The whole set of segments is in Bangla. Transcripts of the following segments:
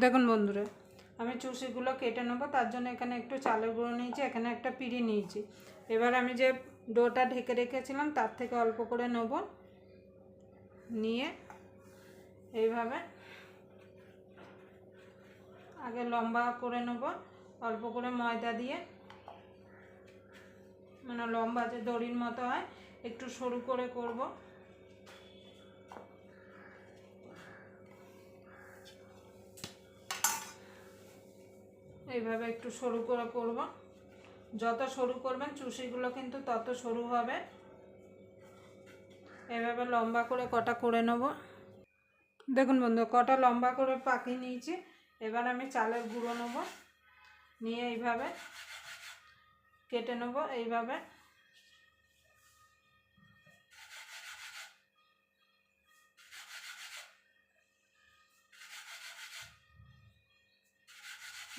দেখুন বন্ধুরা, আমি চুষিগুলো কেটে নেব, তার জন্য এখানে একটু চালের গুঁড়ো নিয়েছি, এখানে একটা পিড়ি নিয়েছি। এবার আমি যে ডোটা ঢেকে রেখেছিলাম, তার থেকে অল্প করে নেব। নিয়ে এইভাবে আগে লম্বা করে নেব, অল্প করে ময়দা দিয়ে। মানে লম্বা যে দড়ির মতো হয়, একটু সরু করে করব। এইভাবে একটু সরু করে করব। যত সরু করবেন চুষিগুলো কিন্তু তত সরু হবে। এভাবে লম্বা করে কটা করে নেব। দেখুন বন্ধু, কটা লম্বা করে পাকিয়ে নিয়েছি। এবার আমি চালের গুঁড়ো নেব। নিয়ে এইভাবে কেটে নেব। এইভাবে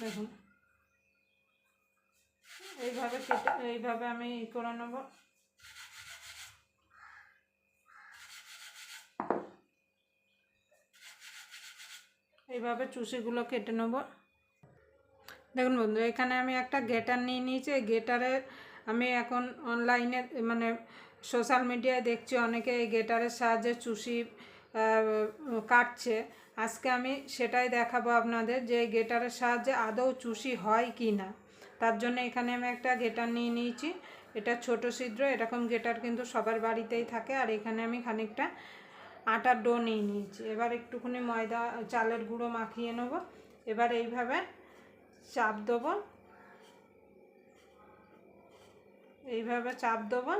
দেখুন। এইভাবে কেটে, এইভাবে আমি ই করে নেব। এইভাবে চুষিগুলো কেটে নেব। দেখুন বন্ধু, এখানে আমি একটা গেটার নিয়ে নিয়েছি। এই গেটারের আমি এখন অনলাইনে মানে সোশ্যাল মিডিয়ায় দেখছি অনেকে এই গেটারের সাহায্যে চুষি কাটছে। আজকে আমি সেটাই দেখাবো আপনাদের যে গেটারের সাহায্যে আদৌ চুষি হয় কি না। তার জন্য এখানে আমি একটা গেটার নিয়ে নিয়েছি। এটা ছোট ছিদ্র, এরকম গেটার কিন্তু সবার বাড়িতেই থাকে। আর এখানে আমি খানিকটা আটার ডো নিয়ে নিয়েছি। এবার একটুখানি ময়দা, চালের গুঁড়ো মাখিয়ে নেব। এবার এইভাবে চাপ দেবো। এইভাবে চাপ দেবো।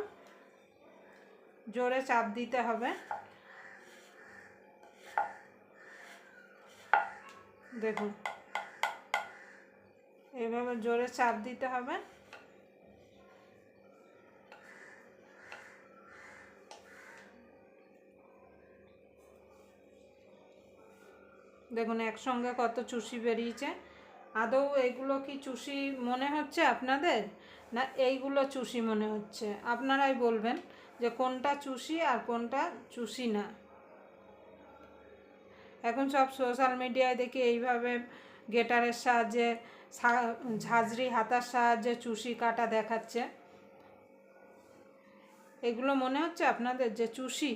জোরে চাপ দিতে হবে। দেখুন। এইভাবে জোরে চাপ দিতে হবে। দেখুন, একসঙ্গে কত চুষি বেরিয়েছে। আদৌ এইগুলো কি চুষি মনে হচ্ছে আপনাদের? না, এইগুলো চুষি মনে হচ্ছে? আপনারাই বলবেন যে কোনটা চুষি আর কোনটা চুষি না। এখন সব সোশ্যাল মিডিয়ায় দেখি এইভাবে গেটারের সাহায্যে ঝাঁঝরি হাতার সাহায্যে চুষি কাটা দেখাচ্ছে। এগুলো মনে হচ্ছে আপনাদের যে চুষি?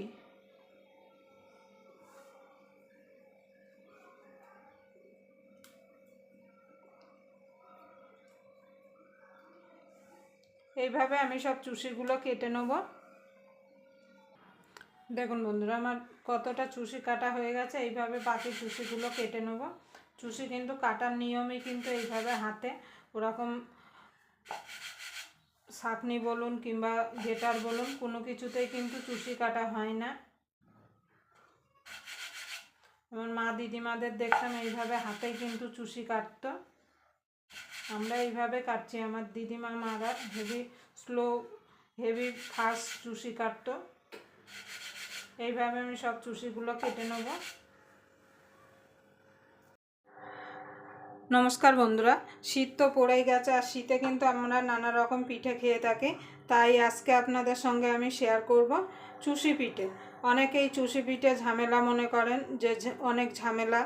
এইভাবে আমি সব চুষিগুলো কেটে নেব। দেখুন বন্ধুরা, আমার কতটা চুষি কাটা হয়ে গেছে, এইভাবে বাকি চুষিগুলো কেটে নেব। চুষি কিন্তু কাটার নিয়মই কিন্তু এইভাবে হাতে, ওরকম ছাঁকনি বলুন কিংবা গেটার বলুন, কোনো কিছুতেই কিন্তু চুষি কাটা হয় না। আমার মা দিদিমাদের দেখতাম এইভাবে হাতেই কিন্তু চুষি কাটতো। আমরা এইভাবে কাটছি, আমার দিদিমা মারা হেভি স্লো, হেভি ফাস্ট চুষি কাটতো। এইভাবে আমি সব চুষিগুলো কেটে নেব। নমস্কার বন্ধুরা, শীত তো পড়েই গেছে আর শীতে কিন্তু আমরা নানা রকম পিঠে খেয়ে থাকি, তাই আজকে আপনাদের সঙ্গে আমি শেয়ার করব চুষি পিঠে। অনেকেই চুষি পিঠে ঝামেলা মনে করেন যে অনেক ঝামেলা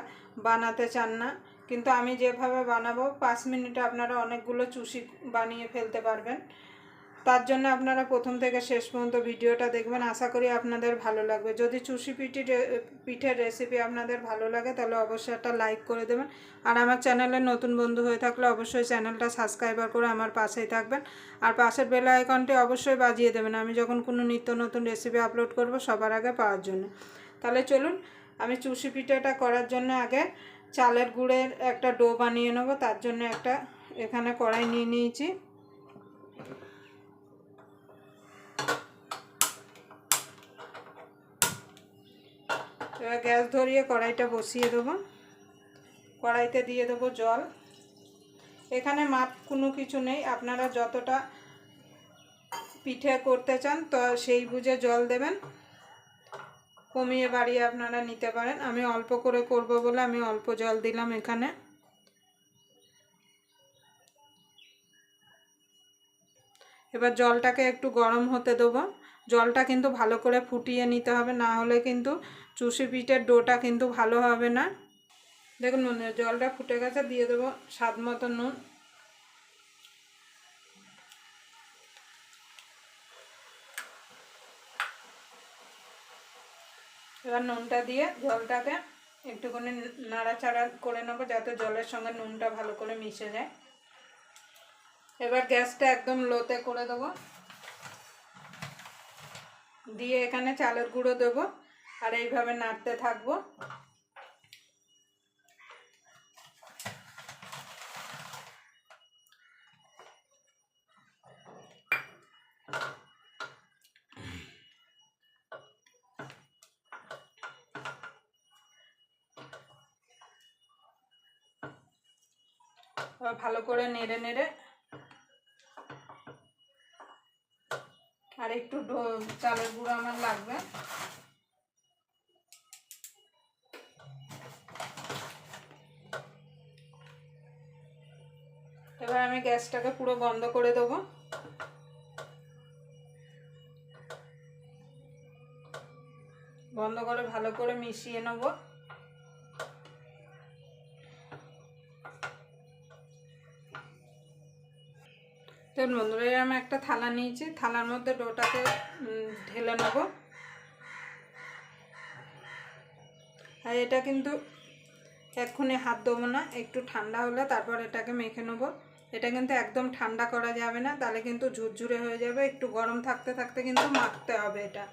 বানাতে চান না, কিন্তু আমি যেভাবে বানাবো, পাঁচ মিনিটে আপনারা অনেকগুলো চুষি বানিয়ে ফেলতে পারবেন। তার জন্য আপনারা প্রথম থেকে শেষ পর্যন্ত ভিডিওটা দেখবেন। আশা করি আপনাদের ভালো লাগবে। যদি চুষি পিঠি পিঠের রেসিপি আপনাদের ভালো লাগে, তাহলে অবশ্যই একটা লাইক করে দেবেন। আর আমার চ্যানেলে নতুন বন্ধু হয়ে থাকলে অবশ্যই চ্যানেলটা সাবস্ক্রাইবার করে আমার পাশেই থাকবেন। আর পাশের বেল আইকনটি অবশ্যই বাজিয়ে দেবেন। আমি যখন কোনো নিত্য নতুন রেসিপি আপলোড করব সবার আগে পাওয়ার জন্য। তাহলে চলুন, আমি চুষি পিঠেটা করার জন্য আগে চালের গুঁড়ের একটা ডো বানিয়ে নেব। তার জন্য একটা এখানে কড়াই নিয়ে নিয়েছি। এবার গ্যাস ধরিয়ে কড়াইটা বসিয়ে দেবো। কড়াইতে দিয়ে দেবো জল। এখানে মাপ কোনো কিছু নেই। আপনারা যতটা পিঠে করতে চান, তো সেই বুঝে জল দেবেন। কমিয়ে বাড়িয়ে আপনারা নিতে পারেন। আমি অল্প করে করব বলে আমি অল্প জল দিলাম এখানে। এবার জলটাকে একটু গরম হতে দেবো। জলটা কিন্তু ভালো করে ফুটিয়ে নিতে হবে। না হলে কিন্তু চুষি পিঠের ডোটা কিন্তু ভালো হবে না। দেখুন নুনের জলটা ফুটে গেছে, দিয়ে দেবো স্বাদ মতো নুন। এবার নুনটা দিয়ে জলটাকে একটুখানি নাড়াচাড়া করে নেব, যাতে জলের সঙ্গে নুনটা ভালো করে মিশে যায়। এবার গ্যাসটা একদম লোতে করে দেবো। দিয়ে এখানে চালের গুঁড়ো দেবো। আর এইভাবে নাড়তে থাকব। ভালো করে নেড়ে নেড়ে আর একটু চালের গুঁড়ো আমার লাগবে। এবার আমি গ্যাসটাকে পুরো বন্ধ করে দেবো। বন্ধ করে ভালো করে মিশিয়ে নেব। দেখুন বন্ধুরা আমি একটা থালা নিয়েছি। থালার মধ্যে ডোটাকে ঢেলে নেব। আর এটা কিন্তু এক্ষুনি হাত দেবো না, একটু ঠান্ডা হলে তারপর এটাকে মেখে নেব। এটা কিন্তু একদম ঠান্ডা করা যাবে না, তাহলে কিন্তু ঝুরঝুরে হয়ে যাবে, একটু গরম থাকতে থাকতে কিন্তু মাখতে হবে এটা।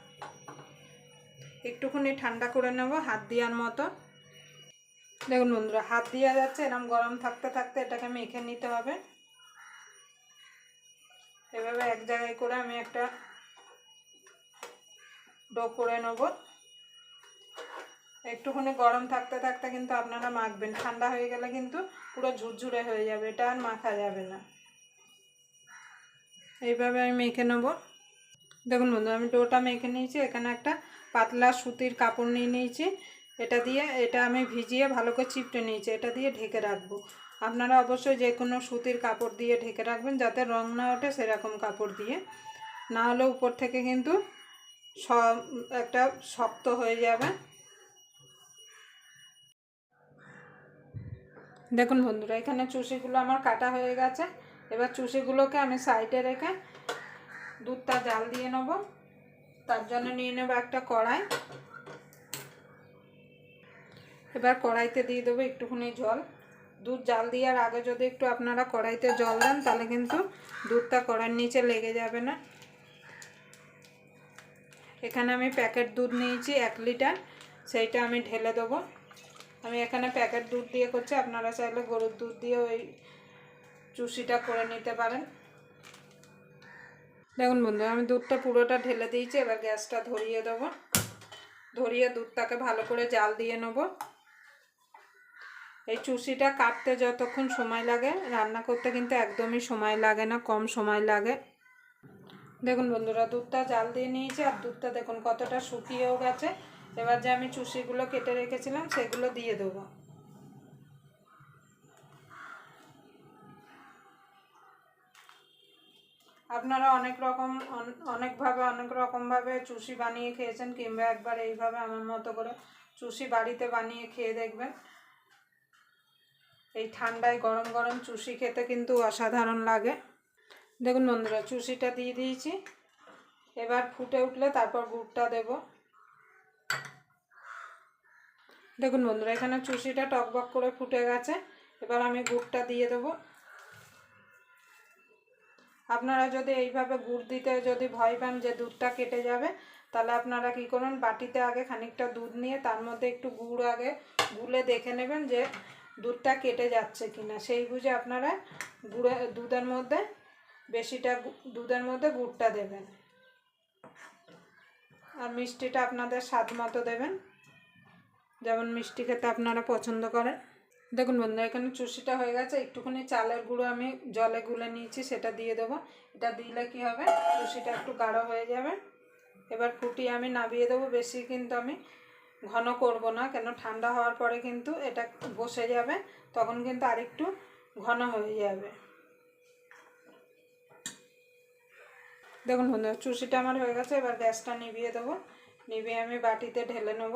একটুখানি ঠান্ডা করে নেব হাত দেওয়ার মতো। দেখুন বন্ধুরা, হাত দেওয়া যাচ্ছে এরকম গরম থাকতে থাকতে এটাকে মেখে নিতে হবে। এভাবে এক জায়গায় করে আমি একটা ডো করে নেব। একটুখানি গরম থাকতে থাকতে কিন্তু আপনারা মাখবেন। ঠান্ডা হয়ে গেলে কিন্তু পুরো ঝুরঝুরে হয়ে যাবে, এটা আর মাখা যাবে না। এইভাবে আমি মেখে নেব। দেখুন বন্ধু আমি ডোটা মেখে নিয়েছি, এখানে একটা পাতলা সুতির কাপড় নিয়ে নিয়েছি। এটা দিয়ে, এটা আমি ভিজিয়ে ভালো করে চিপটে নিয়েছি, এটা দিয়ে ঢেকে রাখব। আপনারা অবশ্যই যে কোনো সুতির কাপড় দিয়ে ঢেকে রাখবেন, যাতে রং না ওঠে সেরকম কাপড় দিয়ে। না হলে উপর থেকে কিন্তু একটা শক্ত হয়ে যাবে। দেখুন বন্ধুরা, এখানে চুষিগুলো আমার কাটা হয়ে গেছে। এবার চুষিগুলোকে আমি সাইডে রেখে দুধটা জাল দিয়ে নেব। তার জন্য নিয়ে নেব একটা কড়াই। এবার কড়াইতে দিয়ে দেবো একটুখানি জল। দুধ জাল দেওয়ার আগে যদি একটু আপনারা কড়াইতে জল দেন, তাহলে কিন্তু দুধটা কড়াইয়ের নিচে লেগে যাবে না। এখানে আমি প্যাকেট দুধ নিয়েছি, এক লিটার। সেইটা আমি ঢেলে দেবো। আমি এখানে প্যাকেট দুধ দিয়ে করছি। আপনারা চাইলে গরুর দুধ দিয়ে ওই চুষিটা করে নিতে পারেন। দেখুন বন্ধু আমি দুধটা পুরোটা ঢেলে দিয়েছি, এবার গ্যাসটা ধরিয়ে দেবো। ধরিয়ে দুধটাকে ভালো করে জাল দিয়ে নেব। এই চুষিটা কাটতে যতক্ষণ সময় লাগে, রান্না করতে কিন্তু একদমই সময় লাগে না, কম সময় লাগে। দেখুন বন্ধুরা, দুধটা জাল দিয়ে নিয়েছি, আর দুধটা দেখুন কতটা শুকিয়েও গেছে। এবার যে আমি চুষিগুলো কেটে রেখেছিলাম, সেগুলো দিয়ে দেবো। আপনারা অনেক রকম অনেকভাবে, অনেক রকমভাবে চুষি বানিয়ে খেয়েছেন, কিংবা একবার এইভাবে আমার মতো করে চুষি বাড়িতে বানিয়ে খেয়ে দেখবেন। এই ঠান্ডায় গরম গরম চুষি খেতে কিন্তু অসাধারণ লাগে। দেখুন বন্ধুরা, চুষিটা দিয়ে দিয়েছি। এবার ফুটে উঠলে তারপর গুড়টা দেব। দেখুন বন্ধুরা, এখানে চুষিটা টকবক করে ফুটে গেছে। এবার আমি গুড়টা দিয়ে দেবো। আপনারা যদি এইভাবে গুড় দিতে যদি ভয় পান যে দুধটা কেটে যাবে, তাহলে আপনারা কি করুন, বাটিতে আগে খানিকটা দুধ নিয়ে তার মধ্যে একটু গুড় আগে গুলে দেখে নেবেন যে দুধটা কেটে যাচ্ছে কিনা। সেই বুঝে আপনারা গুড়ে, দুধের মধ্যে, বেশিটা দুধের মধ্যে গুড়টা দেবেন। আর মিষ্টিটা আপনাদের স্বাদ মতো দেবেন। যেমন মিষ্টি খেতে আপনারা পছন্দ করেন। দেখুন বন্ধুরা, এখানে চুষিটা হয়ে গেছে। একটুখানি চালের গুঁড়ো আমি জলে গুলে নিয়েছি, সেটা দিয়ে দেবো। এটা দিলে কি হবে? চুষিটা একটু গাঢ় হয়ে যাবে। এবার ফুটিয়ে আমি নামিয়ে দেবো। বেশি কিন্তু আমি ঘন করব না, কেন ঠান্ডা হওয়ার পরে কিন্তু এটা বসে যাবে, তখন কিন্তু আরেকটু ঘন হয়ে যাবে। দেখুন বন্ধুরা চুষিটা আমার হয়ে গেছে। এবার গ্যাসটা নিভিয়ে দেবো। নিভিয়ে আমি বাটিতে ঢেলে নেব।